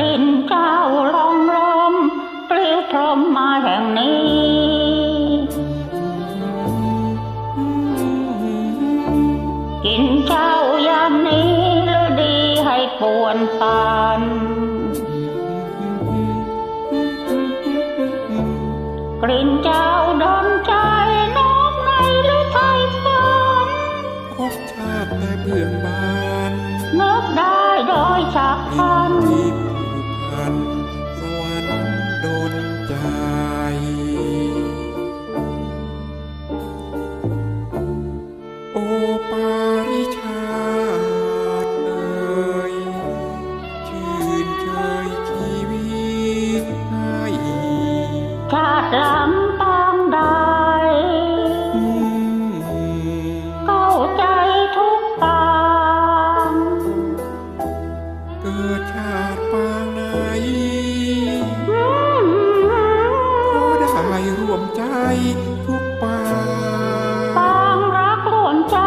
ลิ่นเจ้าลองลมปลิวพรมมาแห่งนี้กินเจ้ายามนี้ฤดีให้ปวนปานกลิ่นเจ้าดนใจน้องในหรือไทยฝันพบชาติในเบื้องบานนึกได้โดยฉับพลัน กิดชาติปางไหนอืมก็ได้ร่วมใจทุกปางปางรักล้วนใจ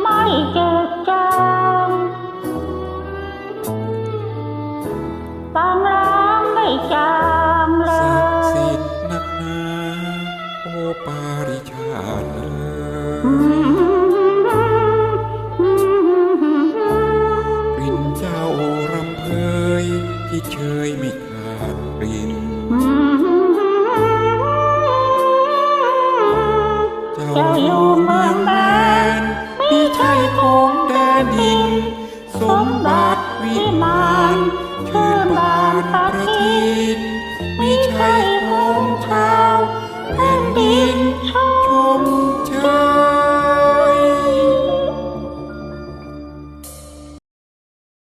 ไม่เจ็บจางปางร้างไม่จางเลศักดิ์สิยทธิ์นักหนาโอปาริชาติ เจ้าอยู่เมืเมืองแดนไมีใช่ของแดนดิน สมบัติวิมานชื่อบานประทินมีใช่